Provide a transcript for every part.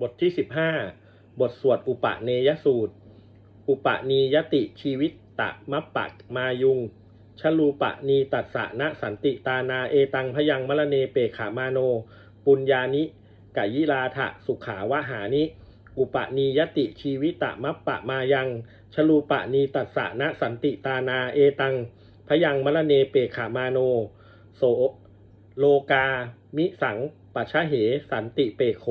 บทที่สิบห้าบทสวดอุปเนยสูตร อุปนียติชีวิตตะมัปปะมายุงชลูปะนีตัสสะนะสันติตานาเอตังพยังมะละเนเปขามาโน ปุญญานิกายิลาทะสุขาวหานิ อุปนียติชีวิตะมัปปะมายังชลูปะนีตัสสะนะสันติตานาเอตังพยังมะละเนเปขามาโน โสโลกามิสังปัชชะเหสันติเปโข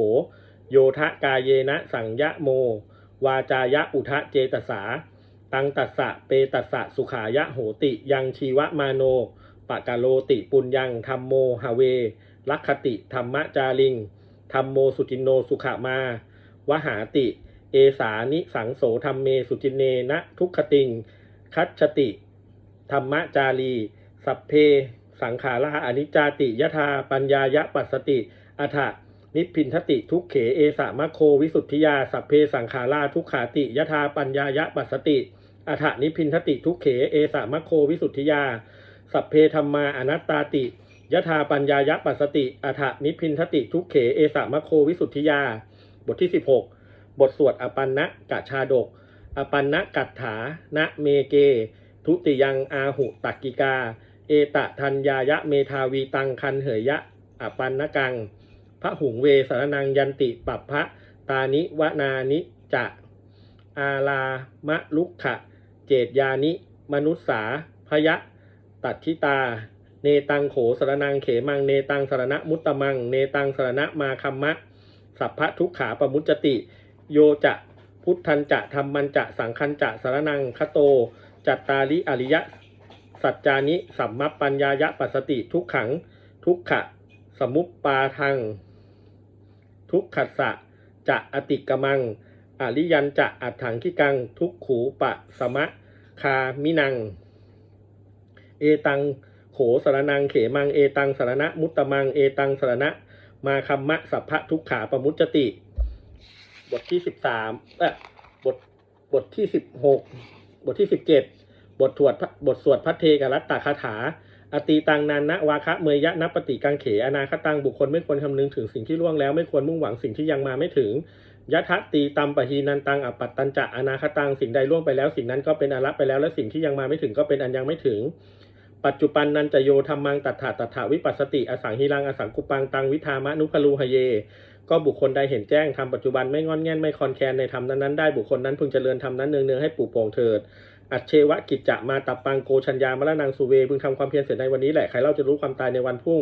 โยทะกายเยนะสังยะโม วาจายะอุทะเจตสา ตังตัสสะเปตัสสะสุขายะโหติ ยังชีวะมาโนปะกะโลติปุญยังธรรมโมหเว ลักขติธรรมจาริงธรรมโมสุจินโนสุขามาวหาติ เอสานิสังโสธรรมเมสุจินเนนะทุกขติง คัจฉติ ธรรมจารี สัพเพ สังขาราอนิจจาติยธาปัญญายะปัสสติอัฏฐ นิพพินทติทุกเขเอสามะโควิสุทธิยา สัพเพสังขาราทุกขาติยธาปัญญายะปัสสติอัฏฐนิพพินทติทุกเขเอสามะโควิสุทธิยา สัพเพธรรมาอนัตตาติยธาปัญญายะปัสสติอัฏฐนิพพินทติทุกเขเอสามะโควิสุทธิยา บทที่ 16 บทสวดอปันนะกะชาดก อปันนะกัตถานเมเก ทุติยังอาหุตักกิกา เอตะทัญญายะเมทาวีตังคันเหยยะ อปันนกัง พระหุงเวสารนังยันติปัปพระตานิวนานิจะอาลามะลุกขะ เจตยานิ มนุษสาพยะ ตัดทิตา เนตังโขสารนังเขมัง เนตังสารณะมุตตมัง เนตังสารณะมาคัมมะ สัพพะทุกขาปมุจติ โยจะพุทธันจะธรรมันจะสังคันจะสารนังคโต จัตตาลิอริยะ สัจจานิ สัมมัปปัญญายะปัสสติทุกขัง ทุกขะ สมุปปาทัง ทุกขัสสะจะอติกมัง อริยันจะอัฏฐังคิกัง ทุกขูปะสมะคามินัง เอตังโขสารนังเขมัง เอตังสารณะมุตตมัง เอตังสารณะมาคัมมะสัพพะทุกขาปมุจจติ บทที่สิบสามเออบทบทที่สิบหกบทที่สิบเจ็ดบทถวดบทสวดพัทเทกรัตตาคาถา อตีตังนันนะวาคะเมยยะนัปปติกังเข อนาคตังบุคคลไม่ควรคำนึงถึงสิ่งที่ล่วงแล้วไม่ควรมุ่งหวังสิ่งที่ยังมาไม่ถึงยะทะตีตัมปะฮีนันตังอปปัตตันจะอนาคตังสิ่งใดล่วงไปแล้วสิ่งนั้นก็เป็นอารัไปแล้วและสิ่งที่ยังมาไม่ถึงก็เป็นอันยังไม่ถึง ปัจจุบันนันจะโยธรรมังตัฏฐาตัฏฐาวิปัสสติอสังหิรังอสังกุปังตังวิธามะนุพลูหเย ก็บุคคลใดเห็นแจ้งทำปัจจุบันไม่งอนแง่นไม่คอนแคนในธรรมนั้นๆได้บุคคลนั้นพึงเจริญธรรมนั้นเนืองๆให้ปูโป่งเถิด อัจเชวะกิจจะมาตับปังโกชัญญามรณังสุเวพึงทำความเพียรเสร็จในวันนี้แหละใครเล่าจะรู้ความตายในวันพุ่ง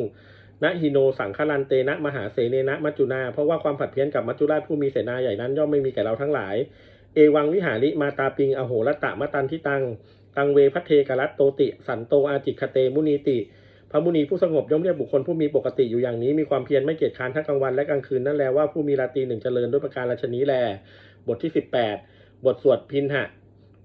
นะฮิโนสังฆลันเตนะมหาเสเนนะมัจจุนา เพราะว่าความผัดเพี้ยนกับมัจจุราชผู้มีเสนาใหญ่นั้น ย่อมไม่มีแก่เราทั้งหลาย เอวังวิหาริมาตาปิง อโหรตะมะตันทิตัง ตังเวพัทเทกรัตโตติ สันโตอาจิคเตมุนีติ พระมุนีผู้สงบย่อมเรียกบุคคลผู้มีปกติอยู่อย่างนี้มีความเพียรไม่เกียจค้านทั้งกลางวันและกลางคืนนั่นแลว่าผู้มีราตรีหนึ่งเจริญด้วยประการราชนี้แล บทที่ 18 บทสวดพินหะ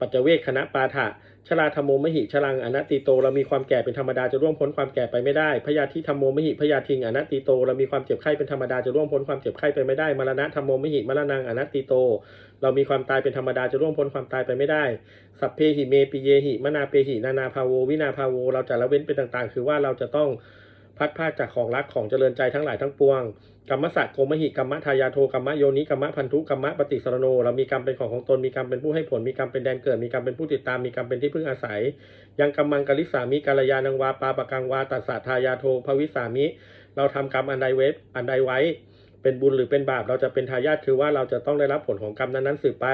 ปัจเจเวคคณะปาฐะชราธรรมโมมหิชลังอนัตติโตเรามีความแก่เป็นธรรมดาจะร่วงพ้นความแก่ไปไม่ได้พยาธิธรรมโมมหิพยาทิงอนัตติโตเรามีความเจ็บไข้เป็นธรรมดาจะร่วงพ้นความเจ็บไข้ไปไม่ได้มรณะธรรมโมมหิมรณังอนัตติโต เรามีความตายเป็นธรรมดาจะร่วงพ้นความตายไปไม่ได้ สัพเพหิเมปิเยหิมนาเปหินานาภาโววินาภาโว เราจะละเว้นเป็นต่างๆ คือว่าเราจะต้อง พัดพาจากของรักของเจริญใจทั้งหลายทั้งปวงกรรมสัตว์โกมหิกรรมทายาโทกรรมโยนิกรรมพันธุกรรมปฏิสรโนเรามีกรรมเป็นของของตนมีกรรมเป็นผู้ให้ผลมีกรรมเป็นแดนเกิดมีกรรมเป็นผู้ติดตามมีกรรมเป็นที่พึ่งอาศัย ยังกรรมังกลิสามิกาลยานังวาปาปะกังวาตัสสะทายาโทภวิสามิ เราทำกรรมอันใดเวฟอันใดไว้ เป็นบุญหรือเป็นบาปเราจะเป็นทายาทคือว่าเราจะต้องได้รับผลของกรรมนั้นๆสืบไป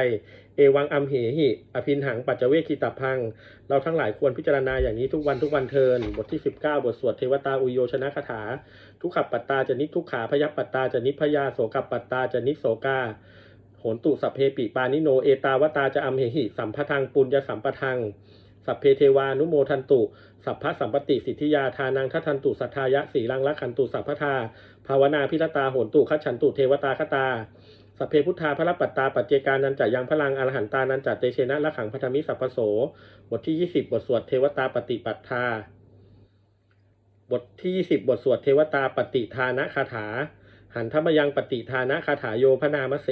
เอวังอัมเหหิ อภินหังปัจเจเวคิตาพัง เราทั้งหลายควรพิจารณาอย่างนี้ทุกวันทุกวันเทิน บทที่ 19 บทสวดเทวตาอุโยชนะคาถา ทุกขับปัตตาจะนิทุกขาพยับปัตตาจะนิพยาโสกับปัตตาจะนิโสกาโหนตุสัพเพปิปานิโนเอตาวตาจะอัมเหหิ สัมพทังปุญญสัมปทังสัพเพเทวานุโมทันตุ สัพพะสัมปติสิทธิยาทานังทัทันตุสัทธายะสีลังละขันตุสัพพทา ภาวนาพิรตาโหนตุคัจฉันตุเทวตาคตาสัพเพพุทธาพระปัตตาปัจเจกานันจะยังพลังอรหันตานันจะเตเชนะละขังพัทมิสัพพโส บทที่20บทสวดเทวตาปฏิปัฏฐาบทที่20บทสวดเทวตาปฏิทานะคาถา หันธรรมยังปฏิทานะคาถาโยพนามเส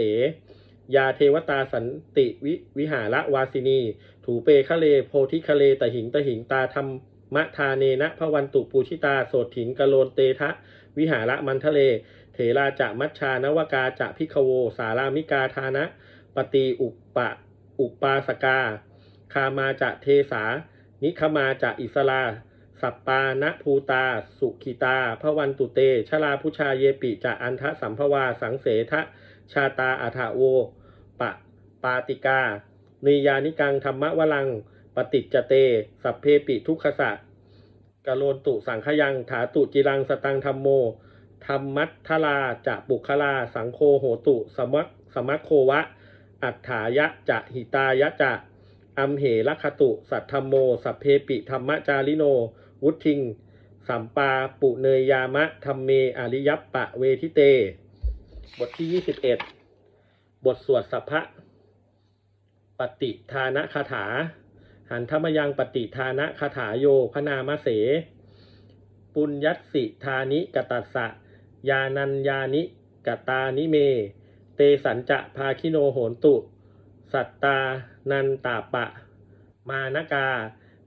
ยาเทวตาสันติวิวิหารวาสินี ถูเปคะเลโพธิคะเลตหิงตหิงตาธรรมมะทาเนนะพวันตุปูชิตาโสถินกะโลนเตทะ วิหาระมันทะเล เถราจะมัชชานวกาจะพิกโว สารามิกาทานะ ปฏิอุปปะอุปาสกา คามาจะเทสา นิคมาจะอิสลา สัปปานะภูตา สุขิตาพระวันตุเต ชลาพุชาเยปิจะอันทะสัมภวา สังเสทะชาตาอัฐโว ปะปาติกานิยานิกังธรรมวลัง ปฏิจจเต สัพเพปิทุกขสะ กโลนตุสังขยังถาตุจิรังสตังธรรมโมธรรมัททลาจะปุคลา สังโฆโหตุสมัคสมัคโควะ อัฏฐายะจะหิตายะจะอัมเหลัคตุ สัทธรรมโม สัพเพปิธรรมจาริโน วุทิง สัมปาปุเนยยามะธรรมเมอริยปะเวทิเต บทที่21บทสวดสัพพะปฏิทานคาถา หันธรรมยังปฏิทานะคาถาโยพนามเส ปุญญัสสิธานิกตัสสะ ยานัญญานิกตานิเม เตสัญจะภาคิโนโหนตุ สัตตานันตาปะ มานกา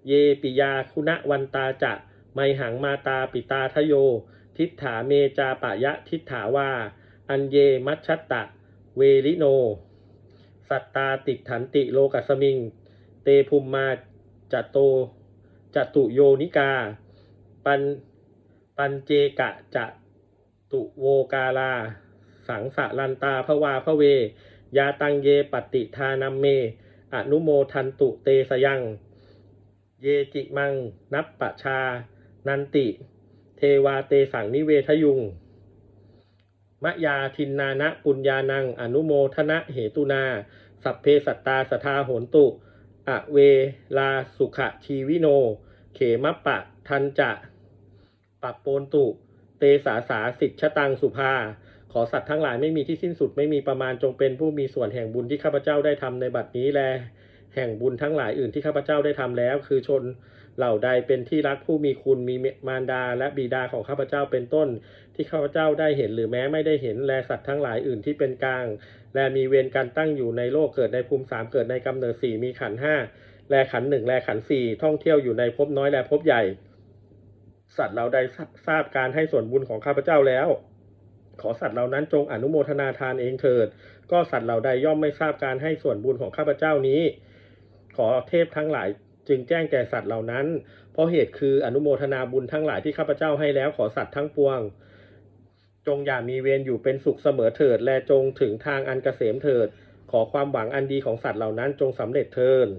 เยปิยาคุณวันตาจะไมหังมาตาปิตาทโย ทิฏฐาเมจาปะยะทิฏฐาวา อันเยมัชชตตะเวริโน สัตตาติดถันติโลกัสมิง ภุมมาจตโตจตุโยนิกา ปันปันเจกะจะตุโวกาลา สังสะลันตาพวาพระเว ยาตังเยปฏิทานัมเม อนุโมทันตุเตสยัง เยจิมัง นับปะชา นันติ เทวาเตสังนิเวทยุง มะยาทินนานะปุญญานัง อนุโมทนะเหตุนา สัพเพสัตตาสทาโหนตุ อเวลาสุขชีวิโน เขมปะทันจะปัปโปนตุ เตสาสาสิทธตังสุภา ขอสัตว์ทั้งหลายไม่มีที่สิ้นสุดไม่มีประมาณจงเป็นผู้มีส่วนแห่งบุญที่ข้าพเจ้าได้ทำในบัดนี้แล แห่งบุญทั้งหลายอื่นที่ข้าพเจ้าได้ทำแล้ว คือชน เหล่าใดเป็นที่รักผู้มีคุณมีมารดา และบิดาของข้าพเจ้าเป็นต้น ที่ข้าพเจ้าได้เห็นหรือแม้ไม่ได้เห็นแลสัตว์ทั้งหลายอื่นที่เป็นกลาง และมีเวรการตั้งอยู่ในโลกเกิดในภูมิสามเกิดในกำเนิดสี่มีขันห้าแลขันหนึ่งแลขันสี่ท่องเที่ยวอยู่ในภพน้อยและภพใหญ่ สัตว์เราใดทราบการให้ส่วนบุญของข้าพเจ้าแล้ว ขอสัตว์เหล่านั้นจงอนุโมทนาทานเองเถิด ก็สัตว์เหล่าใดย่อมไม่ทราบการให้ส่วนบุญของข้าพเจ้านี้ ขอเทพทั้งหลาย จึงแจ้งแก่สัตว์เหล่านั้น เพราะเหตุคืออนุโมทนาบุญทั้งหลายที่ข้าพเจ้าให้แล้วขอสัตว์ทั้งปวง จงอย่ามีเวรอยู่เป็นสุขเสมอเถิด และจงถึงทางอันเกษมเถิด ขอความหวังอันดีของสัตว์เหล่านั้นจงสำเร็จเถิด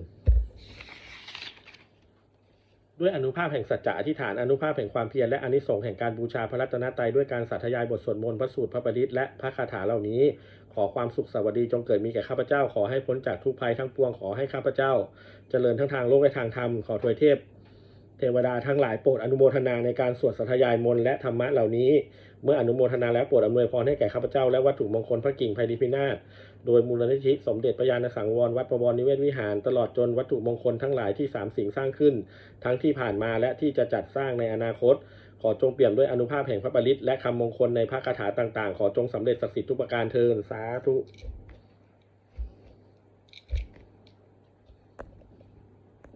ด้วยอนุภาพแห่งสัจจะอธิษฐานอนุภาพแห่งความเพียรและอนิสงส์แห่งการบูชาพระรัตนตรัยด้วยการสาธยายบทสวดมนต์พระสูตรพระปริตและพระคาถาเหล่านี้ ขอความสุขสวัสดีจงเกิดมีแก่ข้าพเจ้า ขอให้พ้นจากทุกภัยทั้งปวง ขอให้ข้าพเจ้า เจริญทั้งทางโลกและทางธรรม ขอทวยเทพ เทวดาทั้งหลายโปรดอนุโมทนาในการสวดสาธยายมนต์และธรรมะเหล่านี้ เมื่ออนุโมทนาแล้วโปรดอำนวยพรให้แก่ข้าพเจ้าและวัตถุมงคลพระกิ่งไพดิพินาศ โดยมูลนิธิสมเด็จพระญาณสังวรวัดประวรนิเวศวิหาร ตลอดจนวัตถุมงคลทั้งหลายที่สามสิ่งสร้างขึ้น ทั้งที่ผ่านมาและที่จะจัดสร้างในอนาคต ขอจงเปี่ยมด้วยอนุภาพแห่งพระปริตและคำมงคลในพระคาถาต่างๆ ขอจงสำเร็จศักดิ์สิทธิ์ทุกประการเทินสาธุ